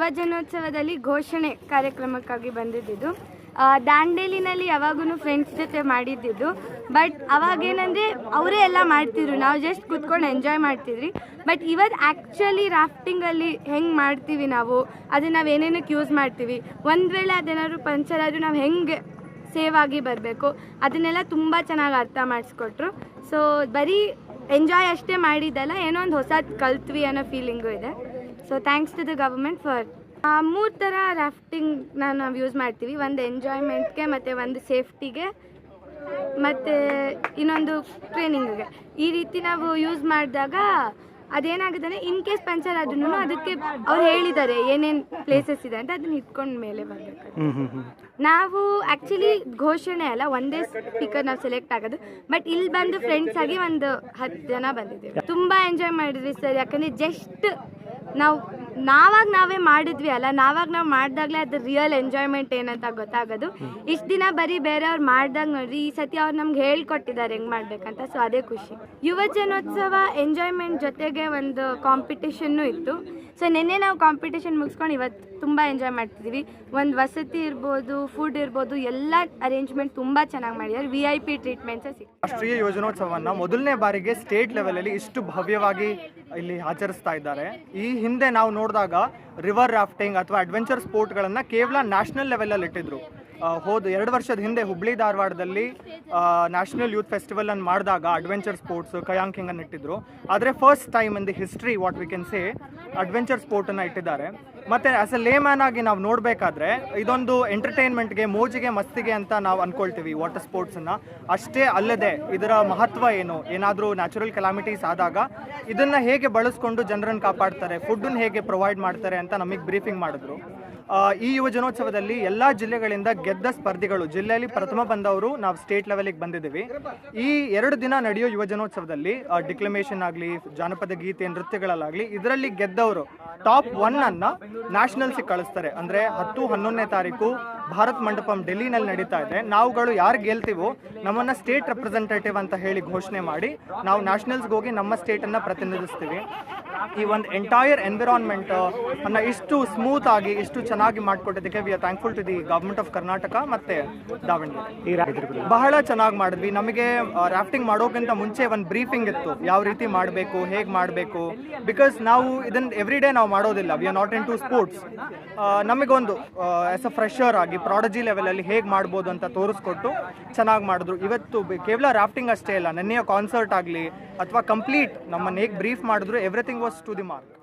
ಯುವ ಜನೋತ್ಸವದಲ್ಲಿ ಘೋಷಣೆ ಕಾರ್ಯಕ್ರಮಕ್ಕಾಗಿ ಬಂದಿದ್ದಿದ್ದು ದಾಂಡೇಲಿನಲ್ಲಿ ಯಾವಾಗೂ ಫ್ರೆಂಡ್ಸ್ ಜೊತೆ ಮಾಡಿದ್ದಿದ್ದು. ಬಟ್ ಅವಾಗೇನಂದರೆ ಅವರೇ ಎಲ್ಲ ಮಾಡ್ತಿದ್ರು. ನಾವು ಜಸ್ಟ್ ಕೂತ್ಕೊಂಡು ಎಂಜಾಯ್ ಮಾಡ್ತಿದ್ರಿ ಬಟ್ ಇವತ್ತು ಆ್ಯಕ್ಚುಲಿ ರಾಫ್ಟಿಂಗಲ್ಲಿ ಹೆಂಗೆ ಮಾಡ್ತೀವಿ ನಾವು? ಅದನ್ನ ನಾವು ಏನೇನಕ್ಕೆ ಯೂಸ್ ಮಾಡ್ತೀವಿ. ಒಂದು ವೇಳೆ ಅದೇನಾದ್ರು ಪಂಚರ್ ಆದರೂ ನಾವು ಹೆಂಗೆ ಸೇವ್ ಆಗಿ ಬರಬೇಕು? ಅದನ್ನೆಲ್ಲ ತುಂಬ ಚೆನ್ನಾಗಿ ಅರ್ಥ ಮಾಡಿಸ್ಕೊಟ್ರು. ಸೊ ಬರೀ ಎಂಜಾಯ್ ಅಷ್ಟೇ ಮಾಡಿದ್ದಲ್ಲ, ಏನೋ ಒಂದು ಹೊಸದು ಕಲ್ತ್ವಿ ಅನ್ನೋ ಫೀಲಿಂಗು ಇದೆ. So thanks to the government for ಮೂರು ಥರ ರಾಫ್ಟಿಂಗ್ನ ನಾವು ಯೂಸ್ ಮಾಡ್ತೀವಿ. ಒಂದು ಎಂಜಾಯ್ಮೆಂಟ್ಗೆ ಮತ್ತು ಒಂದು ಸೇಫ್ಟಿಗೆ ಮತ್ತು ಇನ್ನೊಂದು ಟ್ರೈನಿಂಗಿಗೆ ಈ ರೀತಿ ನಾವು ಯೂಸ್ ಮಾಡಿದಾಗ ಅದೇನಾಗುತ್ತೆ ಇನ್ ಕೇಸ್ ಪಂಚರ್ ಆದ್ರೂ ಅದಕ್ಕೆ ಅವ್ರು ಹೇಳಿದ್ದಾರೆ ಏನೇನು ಪ್ಲೇಸಸ್ ಇದೆ ಅಂತ ಅದನ್ನ ಇಟ್ಕೊಂಡ ಮೇಲೆ ಬರಬೇಕು ನಾವು ಆ್ಯಕ್ಚುಲಿ ಘೋಷಣೆ ಅಲ್ಲ ಒಂದೇ ಸ್ಪೀಕರ್ ನಾವು ಸೆಲೆಕ್ಟ್ ಆಗೋದು. ಬಟ್ ಇಲ್ಲಿ ಬಂದು ಫ್ರೆಂಡ್ಸ್ ಆಗಿ ಒಂದು ಹತ್ತು ಜನ ಬಂದಿದ್ದೀವಿ. ತುಂಬ ಎಂಜಾಯ್ ಮಾಡಿದ್ವಿ ಸರ್. ಯಾಕಂದರೆ ಜಸ್ಟ್ ನಾವು ನಾವಾಗ ನಾವೇ ಮಾಡಿದ್ವಿ ಅಲ್ಲ, ನಾವಾಗ ನಾವು ಮಾಡಿದಾಗಲೇ ಅದು ರಿಯಲ್ ಎಂಜಾಯ್ಮೆಂಟ್ ಏನಂತ ಗೊತ್ತಾಗೋದು. ಇಷ್ಟು ದಿನ ಬರೀ ಬೇರೆಯವ್ರು ಮಾಡ್ದಾಗ ನೋಡ್ರಿ, ಈ ಸತಿ ಅವ್ರು ನಮ್ಗೆ ಹೇಳ್ಕೊಟ್ಟಿದ್ದಾರೆ ಹೆಂಗೆ ಮಾಡ್ಬೇಕಂತ ಸೊ ಅದೇ ಖುಷಿ. ಯುವ ಜನೋತ್ಸವ ಎಂಜಾಯ್ಮೆಂಟ್ ಜೊತೆಗೆ ಒಂದು ಕಾಂಪಿಟೇಷನ್ನು ಇತ್ತು. ಸೊ ನಿನ್ನೆ ನಾವು ಕಾಂಪಿಟೇಷನ್ ಮುಗಿಸ್ಕೊಂಡು ಇವತ್ತು ತುಂಬ ಎಂಜಾಯ್ ಮಾಡ್ತಿದ್ದೀವಿ ಒಂದು ವಸತಿ ಇರ್ಬೋದು ಫುಡ್ ಇರ್ಬೋದು, ಎಲ್ಲ ಅರೇಂಜ್ಮೆಂಟ್ ತುಂಬ ಚೆನ್ನಾಗಿ ಮಾಡಿದ್ದಾರೆ ವಿ ಐ ಪಿ ಟ್ರೀಟ್ಮೆಂಟ್ಸೇ ಸಿಗ್ತದೆ. ರಾಷ್ಟ್ರೀಯ ಯೋಜನೋತ್ಸವವನ್ನು ಮೊದಲನೇ ಬಾರಿಗೆ ಸ್ಟೇಟ್ ಲೆವೆಲಲ್ಲಿ ಇಷ್ಟು ಭವ್ಯವಾಗಿ ಇಲ್ಲಿ ಆಚರಿಸ್ತಾ ಇದ್ದಾರೆ. ಈ ಹಿಂದೆ ನಾವು ನೋಡಿದಾಗ ರಿವರ್ ರಾಫ್ಟಿಂಗ್ ಅಥವಾ ಅಡ್ವೆಂಚರ್ ಸ್ಪೋರ್ಟ್ಗಳನ್ನು ಕೇವಲ ನ್ಯಾಷನಲ್ ಲೆವೆಲಲ್ಲಿ ಇಟ್ಟಿದ್ರು. ಹೋದ ಎರಡು ವರ್ಷದ ಹಿಂದೆ ಹುಬ್ಳಿ ಧಾರವಾಡದಲ್ಲಿ ನ್ಯಾಷನಲ್ ಯೂತ್ ಫೆಸ್ಟಿವಲ್ ಅನ್ನು ಮಾಡಿದಾಗ ಅಡ್ವೆಂಚರ್ ಸ್ಪೋರ್ಟ್ಸ್ ಕಯಾಂಕಿಂಗನ್ನು ಇಟ್ಟಿದ್ರು. ಆದರೆ first time in the history what we can say adventure ಸ್ಪೋರ್ಟನ್ನು ಇಟ್ಟಿದ್ದಾರೆ. ಮತ್ತೆ ಆಸ್ ಎ ಲೇಮ್ಯಾನ್ ಆಗಿ ನಾವು ನೋಡಬೇಕಾದ್ರೆ ಇದೊಂದು ಎಂಟರ್ಟೈನ್ಮೆಂಟ್ಗೆ ಮೋಜಿಗೆ, ಮಸ್ತಿಗೆ ಅಂತ ನಾವು ಅಂದ್ಕೊಳ್ತೀವಿ ವಾಟರ್ ಸ್ಪೋರ್ಟ್ಸನ್ನು ಅಷ್ಟೇ ಅಲ್ಲದೆ ಇದರ ಮಹತ್ವ ಏನು? ಏನಾದರೂ ನ್ಯಾಚುರಲ್ ಕೆಲಾಮಿಟೀಸ್ ಆದಾಗ ಇದನ್ನ ಹೇಗೆ ಬಳಸ್ಕೊಂಡು ಜನರನ್ನು ಕಾಪಾಡ್ತಾರೆ ಫುಡ್ಡನ್ನು ಹೇಗೆ ಪ್ರೊವೈಡ್ ಮಾಡ್ತಾರೆ ಅಂತ ನಮಗೆ ಬ್ರೀಫಿಂಗ್ ಮಾಡಿದ್ರು. ಈ ಯುವ ಜನೋತ್ಸವದಲ್ಲಿ ಎಲ್ಲ ಜಿಲ್ಲೆಗಳಿಂದ ಗೆದ್ದ ಸ್ಪರ್ಧಿಗಳು, ಜಿಲ್ಲೆಯಲ್ಲಿ ಪ್ರಥಮ ಬಂದವರು ನಾವು ಸ್ಟೇಟ್ ಲೆವೆಲಿಗೆ ಬಂದಿದ್ದೀವಿ. ಈ ಎರಡು ದಿನ ನಡೆಯೋ ಯುವ ಜನೋತ್ಸವದಲ್ಲಿ ಡಿಕ್ಲಮೇಷನ್ ಆಗಲಿ, ಜಾನಪದ ಗೀತೆ, ನೃತ್ಯಗಳಲ್ಲಾಗಲಿ, ಇದರಲ್ಲಿ ಗೆದ್ದವರು ಟಾಪ್ ಒನ್ ಅನ್ನ ನ್ಯಾಷನಲ್ಸಿಗೆ ಕಳಿಸ್ತಾರೆ. ಅಂದ್ರೆ ಹತ್ತು, ಹನ್ನೊಂದನೇ ತಾರೀಕು ಭಾರತ್ ಮಂಟಪಂ ಡೆಲ್ಲಿನಲ್ಲಿ ನಡೀತಾ ಇದೆ. ನಾವುಗಳು ಯಾರು ಗೆಲ್ತೀವೋ ನಮ್ಮನ್ನ ಸ್ಟೇಟ್ ರೆಪ್ರೆಸೆಂಟೇಟಿವ್ ಅಂತ ಹೇಳಿ ಘೋಷಣೆ ಮಾಡಿ ನಾವು ನ್ಯಾಷನಲ್ಸ್ಗೆ ಹೋಗಿ ನಮ್ಮ ಸ್ಟೇಟನ್ನು ಪ್ರತಿನಿಧಿಸ್ತೀವಿ. ಈ ಒಂದು ಎಂಟೈರ್ ಎನ್ವಿರಾನ್ಮೆಂಟ್ ಅನ್ನ ಇಷ್ಟು ಸ್ಮೂತ್ ಆಗಿ ಇಷ್ಟು ಚೆನ್ನಾಗಿ ಮಾಡಿಕೊಟ್ಟಿದ್ದಕ್ಕೆ we are thankful to the government of Karnataka ಮತ್ತೆ ದಾವಣಗೆರೆ ಬಹಳ ಚೆನ್ನಾಗಿ ಮಾಡಿದ್ವಿ. ನಮಗೆ ರಾಫ್ಟಿಂಗ್ ಮಾಡೋಕ್ಕಿಂತ ಮುಂಚೆ ಒಂದು ಬ್ರೀಫಿಂಗ್ ಇತ್ತು. ಯಾವ ರೀತಿ ಮಾಡಬೇಕು ಹೇಗೆ ಮಾಡಬೇಕು? ಬಿಕಾಸ್ ನಾವು ಇದನ್ನ ಎವ್ರಿ ಡೇ ನಾವು ಮಾಡೋದಿಲ್ಲ. We are not into sports ನಮಗೊಂದು ಆಸ್ ಅ ಫ್ರೆಶರ್ ಆಗಿ ಪ್ರಾಡಜಿ ಲೆವೆಲಲ್ಲಿ ಹೇಗೆ ಮಾಡ್ಬೋದು ಅಂತ ತೋರಿಸ್ಕೊಟ್ಟು ಚೆನ್ನಾಗಿ ಮಾಡಿದ್ರು. ಇವತ್ತು ಕೇವಲ ರಾಫ್ಟಿಂಗ್ ಅಷ್ಟೇ ಇಲ್ಲ ನೆನ್ನೆಯ ಕಾನ್ಸರ್ಟ್ ಆಗಲಿ ಅಥವಾ ಕಂಪ್ಲೀಟ್ ನಮ್ಮನ್ನು ಹೇಗೆ ಬ್ರೀಫ್ ಮಾಡಿದ್ರು everything was to the mark